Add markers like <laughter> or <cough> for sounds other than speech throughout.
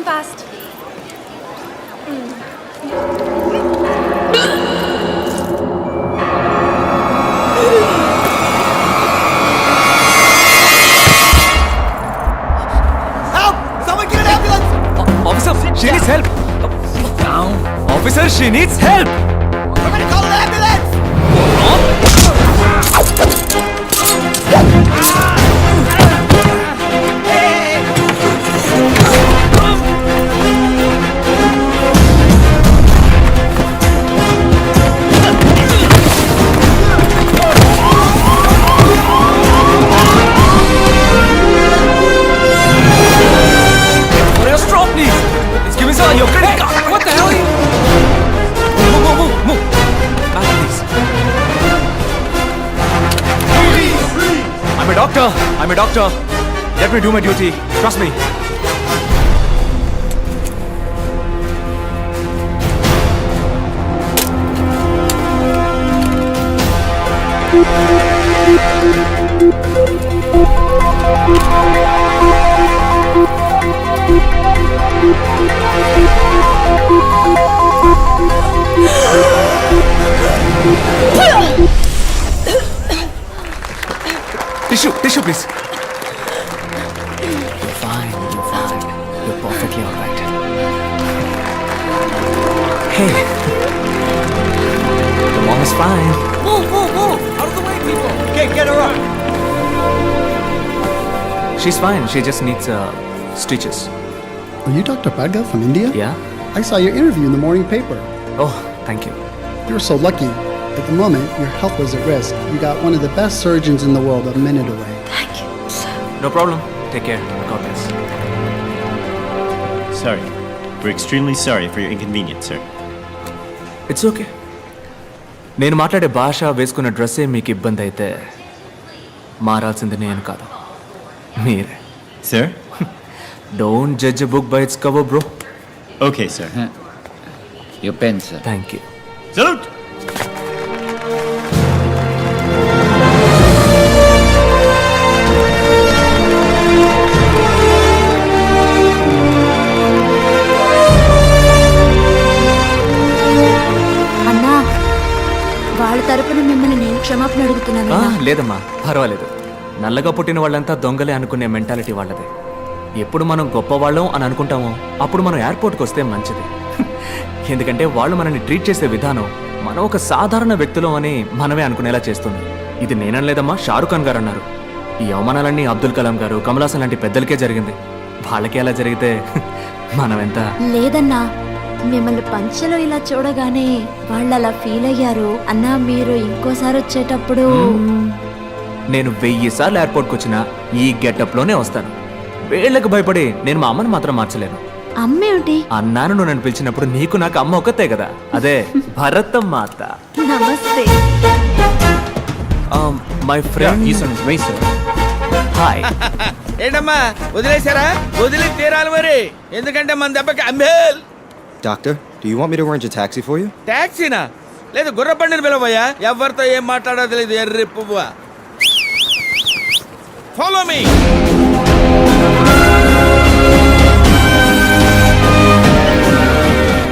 come past? Help! Someone get an ambulance! Officer, she needs help. Down. Officer, she needs help. Somebody call I'm a doctor. Let me do my duty. Trust me. Tissue, <laughs> tissue, please. You're fine. You're fine. You're perfectly all right. Hey. The mom is fine. Move, move, move! Out of the way, people! Okay, get her up! She's fine. She just needs uh, stitches. Are you Dr. Bhargav from India? Yeah? I saw your interview in the morning paper. Oh, thank you. You're so lucky. At the moment, your health was at risk. You got one of the best surgeons in the world a minute away. Thank you, sir. No problem. Take care. God bless. Sorry. We're extremely sorry for your inconvenience, sir. It's okay నేను మాట్లాడే భాష వేసుకున్న డ్రెస్సే మీకు ఇబ్బంది అయితే మారాల్సింది నేను కాదు మీరే Sir? Don't judge book by its cover bro Okay, sir. Your pen, sir. Thank you Salute! వాళ్ళ తరపున మిమ్మల్ని నేను క్షమాపణ అడుగుతున్నాను ఆ. లేదమ్మా పర్వాలేదు. నల్లగా పుట్టిన వాళ్ళంతా దొంగలే అనుకునే మెంటాలిటీ వాళ్ళది. ఎప్పుడు మనం గొప్పవాళ్ళం అని అనుకుంటామో అప్పుడు మనం ఎయిర్పోర్ట్కి వస్తే మంచిది. <laughs> ఎందుకంటే వాళ్ళు మనల్ని ట్రీట్ చేసే విధానం మనం ఒక సాధారణ వ్యక్తులం అని మనమే అనుకునేలా చేస్తుంది. ఇది నేనలేదమ్మా షారుఖ్ ఖాన్ గారు అన్నారు ఈ అవమానాలన్నీ అబ్దుల్ కలాం గారు కమలాసన్ లాంటి పెద్దలకే జరిగింది. వాళ్ళకి ఎలా జరిగితే <laughs> మనం ఎంత లేదన్నా మిమ్మల్ని పంచలో ఇలా చూడగానే వాళ్ళు అలా ఫీల్ అయ్యారు. అన్నా మీరు ఇంకోసారి వచ్చేటప్పుడు నేను వెయ్యి సార్లు ఎయిర్పోర్ట్కి వచ్చినా ఈ గెటప్లోనే వస్తాను. వీళ్ళకి భయపడి నేను మా అమ్మని మాత్రం మార్చలేను. అమ్మేమిటి? అన్నాను నువ్వు నన్ను పిలిచినప్పుడు నీకు నాకు అమ్మ ఒక్కతే కదా. అదే <laughs> భరత మాత. నమస్తే. మై ఫ్రెండ్ హాయ్ ఏంటమ్మా వదిలేశారా? వదిలి తీరాలి మరి. ఎందుకంటే మన దెబ్బకి అంబేల్ Doctor, do you want me to arrange a taxi for you? ట్యాక్సీనా లేదు గుర్ర బండిని పిలవయ్యా ఎవరితో ఏం మాట్లాడో తెలియదు ఎర్రి పువ్వా follow me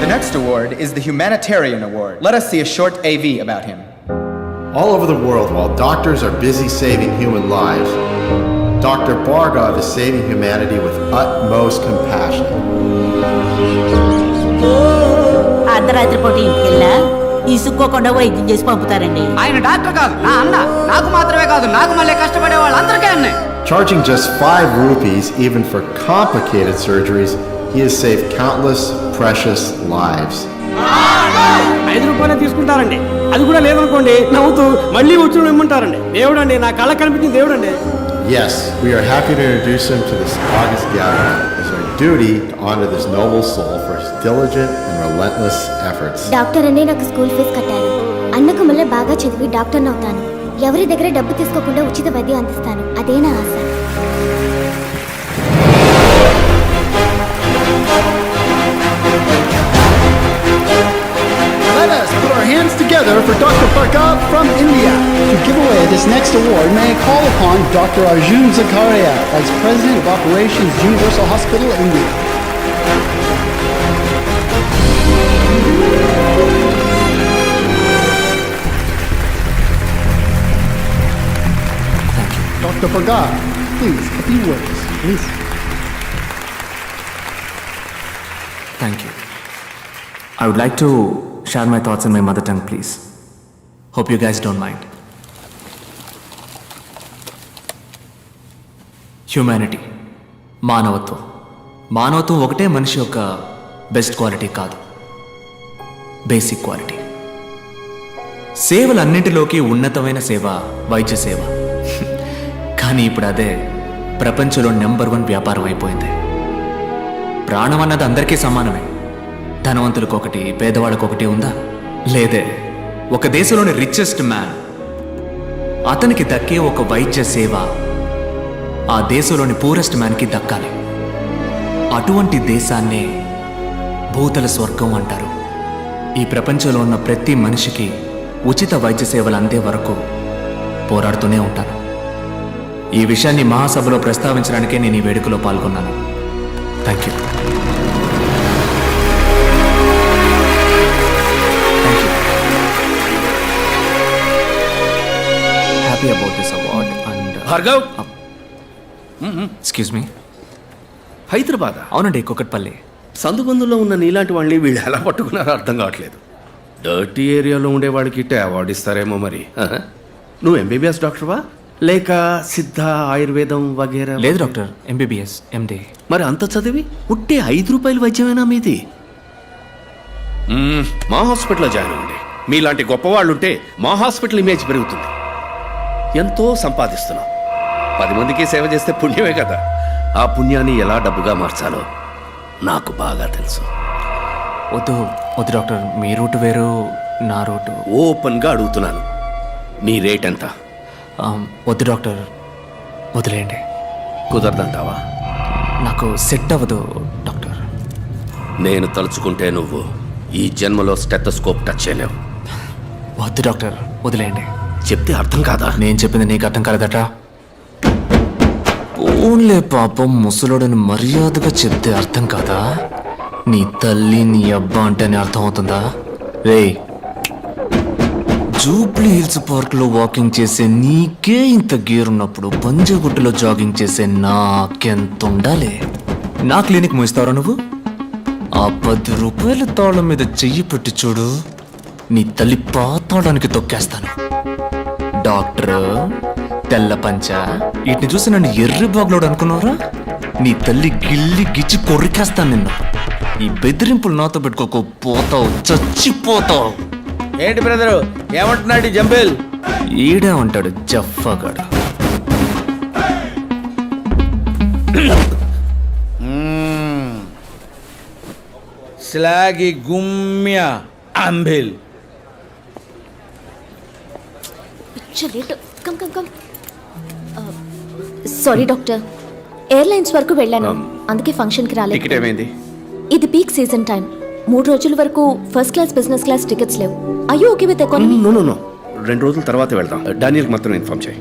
The next award is the Humanitarian Award. Let us see a short AV about him. All over the world, while doctors are busy saving human lives, Dr. Bargov is saving humanity with utmost compassion. అర్ధరాత్రి పూట ఇంటికెళ్ళా ఇసుక్కోకుండా వైద్యం చేసి పంపుతారండి ఆయన doctor కాదు నా అన్న నాకు మాత్రమే కాదు నాకు మళ్ళీ కష్టపడే వాళ్ళందరికీ అన్నే Charging just five rupees, even for complicated surgeries, he has saved countless precious lives. ఐదు రూపాయలే తీసుకుంటారండి అది కూడా లేదనుకోండి నవ్వుతూ మళ్ళీ వచ్చి ఇమ్మంటారండి దేవుడండి నా కళ్ళ కనిపించింది దేవుడండి Yes, we are happy to introduce him to this August gathering. It's our duty to honor this noble soul for diligent and relentless efforts. Doctor అనే నాకు స్కూల్ ఫీజు కట్టాను అన్నకు మళ్ళీ బాగా చదివి డాక్టర్ అవుతాను ఎవరి దగ్గర డబ్బు తీసుకోకుండా ఉచిత వైద్యం అందిస్తాను అదే నా ఆశ Let us put our hands together. together for Dr. Bhargav from India. To give away this next award, may I call upon Dr. Arjun Zakaria, Vice President of Operations, Universal Hospital, India. Dr. Bhargav, please, a few words. Please. Thank you I would like to share my thoughts in my mother tongue please hope you guys don't mind humanity మానవత్వం మానవత్వం ఒకటే మనిషి యొక్క best quality కాదు basic quality. సేవలన్నింటిలోకి ఉన్నతమైన సేవ వైద్య సేవ. కానీ ఇప్పుడు అదే ప్రపంచంలో నెంబర్ వన్ వ్యాపారం అయిపోయింది. ప్రాణం అన్నది అందరికీ సమానమే. ధనవంతులకు ఒకటి పేదవాళ్ళకు ఒకటి ఉందా? లేదే. ఒక దేశంలోని రిచెస్ట్ మ్యాన్ అతనికి దక్కే ఒక వైద్య సేవ ఆ దేశంలోని పూరెస్ట్ మ్యాన్కి దక్కాలి. అటువంటి దేశాన్నే భూతల స్వర్గం అంటారు. ఈ ప్రపంచంలో ఉన్న ప్రతి మనిషికి ఉచిత వైద్య సేవలు అందే వరకు పోరాడుతూనే ఉంటాను. ఈ విషయాన్ని మహాసభలో ప్రస్తావించడానికే నేను ఈ వేడుకలో పాల్గొన్నాను. Thank you happy about this award and Bhargav! Excuse me Hyderabad? అవునండి కుక్కట్పల్లి సందుబందులో ఉన్న నీలాంటి వాళ్ళని వీళ్ళు ఎలా పట్టుకున్నారో అర్థం కావట్లేదు. డర్టీ ఏరియాలో ఉండే వాళ్ళకి ఇట్టే అవార్డు ఇస్తారేమో మరి? నువ్వు ఎంబీబీఎస్ డాక్టర్వా? లేక సిద్ధ ఆయుర్వేదం వగేరా లేదు డాక్టర్ ఎంబీబీఎస్ ఎండి మరి అంత చదివి ఉట్టే ఐదు రూపాయలు వైద్యమేనా మీది? మా హాస్పిటల్లో జాయిన్ అవ్వండి. మీలాంటి గొప్పవాళ్ళు ఉంటే మా హాస్పిటల్ ఇమేజ్ పెరుగుతుంది. ఎంతో సంపాదిస్తున్నాం. పది మందికి సేవ చేస్తే పుణ్యమే కదా. ఆ పుణ్యాన్ని ఎలా డబ్బుగా మార్చాలో. నాకు బాగా తెలుసు. వద్దు వద్దు డాక్టర్. మీ రూట్ వేరు నా రూటు. ఓపెన్గా అడుగుతున్నాను. నీ రేట్ ఎంత? వద్దు డాక్టర్. వదిలేయండి. కుదరదంటావా? నాకు సెట్ అవ్వదు డాక్టర్. నేను తలుచుకుంటే నువ్వు ఈ జన్మలో స్టెథోస్కోప్ టచ్ చేయలేవు. వద్దు డాక్టర్. వదిలేయండి. చెప్తే అర్థం కాదా? నేను చెప్పింది నీకు అర్థం కాలేదట. పోన్లే పాపం ముసలోడని మర్యాదగా చెప్తే అర్థం కాదా? నీ తల్లి నీ అబ్బా అంటేనే అర్థం అవుతుందా రే జూబ్లీ హిల్స్ పార్క్లో వాకింగ్ చేసే నీకే ఇంత గేర్ ఉన్నప్పుడు పంజగుట్టలో జాగింగ్ చేసే నాకెంత ఉండాలి నా క్లినిక్ మూయిస్తావరా నువ్వు? ఆ పది రూపాయల తాళం మీద చెయ్యి పెట్టి చూడు. నీ తల్లి పాతాడానికి తొక్కేస్తాను. డాక్టర్ తెల్ల పంచ? వీటిని చూసి నన్ను ఎర్రి బాగులోడు అనుకున్నావురా? నీ తల్లి గిల్లి గిచ్చి కొరికేస్తాను నిన్ను. ఈ బెదిరింపులు నాతో పెట్టుకోకు పోతావు చచ్చిపోతావు. ఏంటి బ్రదరు ఏమంటున్నాడు జంబేల్? ఈడే ఉంటాడు జఫ్ఫగాడు స్లాగి గుమ్య అంబిల్. Late. Come come come. Sorry doctor airlines వరకు వెళ్ళాను. అందుకే ఫంక్షన్కి రాలేదు. టికెట్ ఏమైంది? ఇది పీక్ సీజన్ టైం మూడు రోజుల వరకు first class business class tickets లేవు. అయ్యో okay with economy no no no రెండు రోజుల తర్వాత వెళ్దాం. డానియల్కి మాత్రం ఇన్ఫార్మ్ చేయి.